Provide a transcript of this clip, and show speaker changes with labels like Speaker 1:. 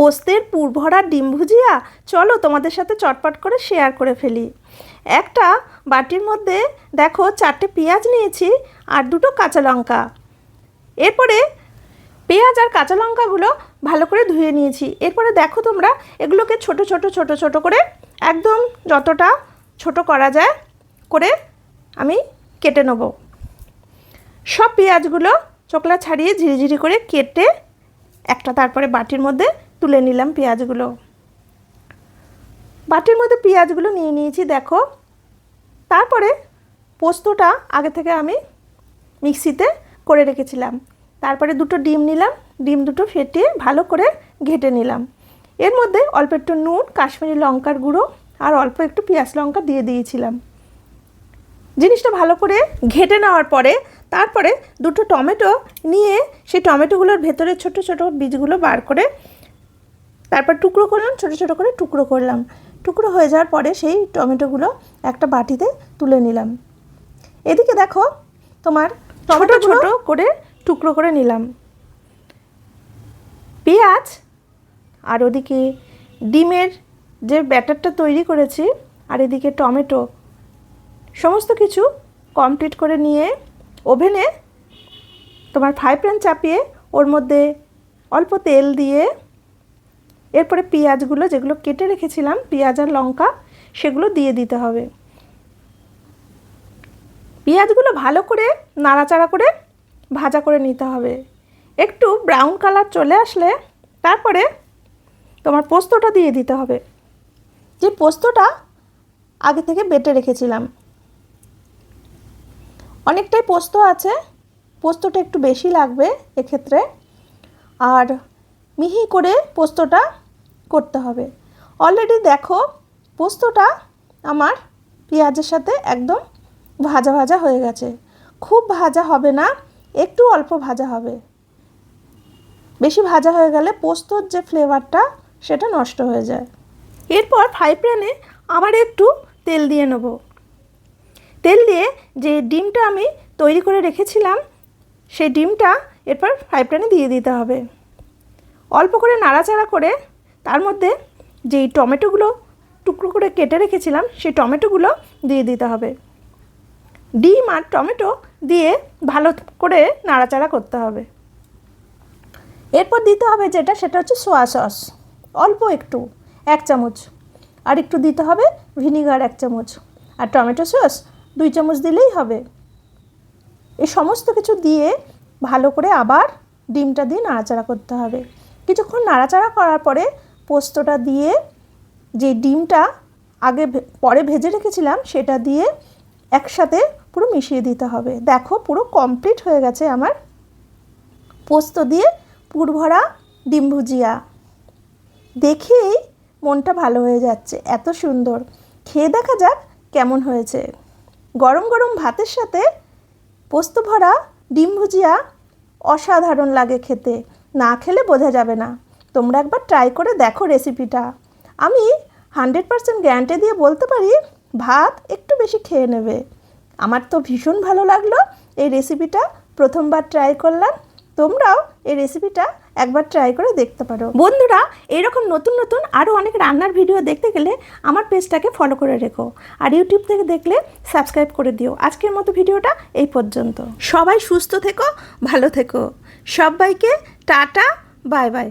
Speaker 1: পোস্তের পুরভরা ডিম ভুজিয়া চলো তোমাদের সাথে চটপট করে শেয়ার করে ফেলি। একটা বাটির মধ্যে দেখো চারটে পেঁয়াজ নিয়েছি আর দুটো কাঁচা লঙ্কা। এরপরে পেঁয়াজ আর কাঁচা লঙ্কাগুলো ভালো করে ধুয়ে নিয়েছি। এরপরে দেখো তোমরা এগুলোকে ছোট ছোট ছোট ছোট করে একদম যতটা ছোট করা যায় করে আমি কেটে নেব। সব পেঁয়াজগুলো চোকলা ছাড়িয়ে ঝিরিঝিরি করে কেটে একটা তারপরে বাটির মধ্যে তুলে নিলাম পেঁয়াজগুলো। বাটির মধ্যে পেঁয়াজগুলো নিয়ে নিয়েছি, দেখো। তারপরে পোস্তটা আগে থেকে আমি মিক্সিতে করে রেখেছিলাম। তারপরে দুটো ডিম নিলাম, ডিম দুটো ফেটিয়ে ভালো করে ঘেটে নিলাম। এর মধ্যে অল্প একটু নুন, কাশ্মীরি লঙ্কার গুঁড়ো আর অল্প একটু পেঁয়াজ লঙ্কা দিয়ে দিয়েছিলাম। জিনিসটা ভালো করে ঘেটে নেওয়ার পরে তারপরে দুটো টমেটো নিয়ে সেই টমেটোগুলোর ভেতরে ছোট ছোট বীজগুলো বার করে তারপর টুকরো করলাম ছোট ছোট করে টুকরো করলাম। টুকরো হয়ে যাওয়ার পরে সেই টমেটোগুলো একটা বাটিতে তুলে নিলাম। এদিকে দেখো তোমার টমেটো ছোট করে টুকরো করে নিলাম। পেঁয়াজ আর ওদিকে ডিমের যে ব্যাটারটা তৈরি করেছি আর এদিকে টমেটো সমস্ত কিছু কমপ্লিট করে নিয়ে ওভেনে তোমার ফ্রাই প্যান চাপিয়ে ওর মধ্যে অল্প তেল দিয়ে এরপরে পেঁয়াজগুলো যেগুলো কেটে রেখেছিলাম, পেঁয়াজ আর লঙ্কা, সেগুলো দিয়ে দিতে হবে। পেঁয়াজগুলো ভালো করে নাড়াচাড়া করে ভাজা করে নিতে হবে। একটু ব্রাউন কালার চলে আসলে তারপরে তোমার পোস্তটা দিয়ে দিতে হবে। যে পোস্তটা আগে থেকে বেটে রেখেছিলাম। অনেকটাই পোস্ত আছে, পোস্তটা একটু বেশি লাগবে এক্ষেত্রে। আর মিহি করে পোস্তটা করতে হবে। অলরেডি দেখো পোস্তটা আমার পেঁয়াজের সাথে একদম ভাজা ভাজা হয়ে গেছে। খুব ভাজা হবে না, একটু অল্প ভাজা হবে। বেশি ভাজা হয়ে গেলে পোস্তর যে ফ্লেভারটা, সেটা নষ্ট হয়ে যায়। এরপর ফ্রাই প্যানে আবার একটু তেল দিয়ে নেব। তেল দিয়ে যে ডিমটা আমি তৈরি করে রেখেছিলাম, সেই ডিমটা এরপর ফ্রাই প্যানে দিয়ে দিতে হবে। অল্প করে নাড়াচাড়া করে তার মধ্যে যেই টমেটোগুলো টুকরো করে কেটে রেখেছিলাম, সেই টমেটোগুলো দিয়ে দিতে হবে। ডিম আর টমেটো দিয়ে ভালো করে নাড়াচাড়া করতে হবে। এরপর দিতে হবে যেটা, সেটা হচ্ছে সোয়া সস অল্প একটু, এক চামচ। আর একটু দিতে হবে ভিনিগার এক চামচ। আর টমেটো সস দুই চামচ দিলেই হবে। এই সমস্ত কিছু দিয়ে ভালো করে আবার ডিমটা দিয়ে নাড়াচাড়া করতে হবে। কিছুক্ষণ নাড়াচাড়া করার পরে পোস্তটা দিয়ে যে ডিমটা আগে পরে ভেজে রেখেছিলাম, সেটা দিয়ে একসাথে পুরো মিশিয়ে দিতে হবে। দেখো পুরো কমপ্লিট হয়ে গেছে আমার পোস্ত দিয়ে পুরভরা ডিম ভুজিয়া। দেখেই মনটা ভালো হয়ে যাচ্ছে, এত সুন্দর। খেয়ে দেখা যাক কেমন হয়েছে। গরম গরম ভাতের সাথে পোস্ত ভরা ডিম ভুজিয়া অসাধারণ লাগে খেতে। না খেলে বোঝা যাবে না। তোমরা একবার ট্রাই করে দেখো রেসিপিটা আমি হান্ড্রেড পারসেন্ট গ্যারান্টি দিয়ে বলতে পারি, ভাত একটু বেশি খেয়ে নেবে। আমার তো ভীষণ ভালো লাগল এই রেসিপিটা প্রথমবার ট্রাই করলাম। তোমরাও এই রেসিপিটা একবার ট্রাই করে দেখতে পারো। বন্ধুরা, এরকম নতুন নতুন আরও অনেক রান্নার ভিডিও দেখতে গেলে আমার পেজটাকে ফলো করে রেখো। আর ইউটিউব থেকে দেখলে সাবস্ক্রাইব করে দিও। আজকের মতো ভিডিওটা এই পর্যন্ত। সবাই সুস্থ থেকো, ভালো থেকো। সবাইকে টাটা বাই বাই।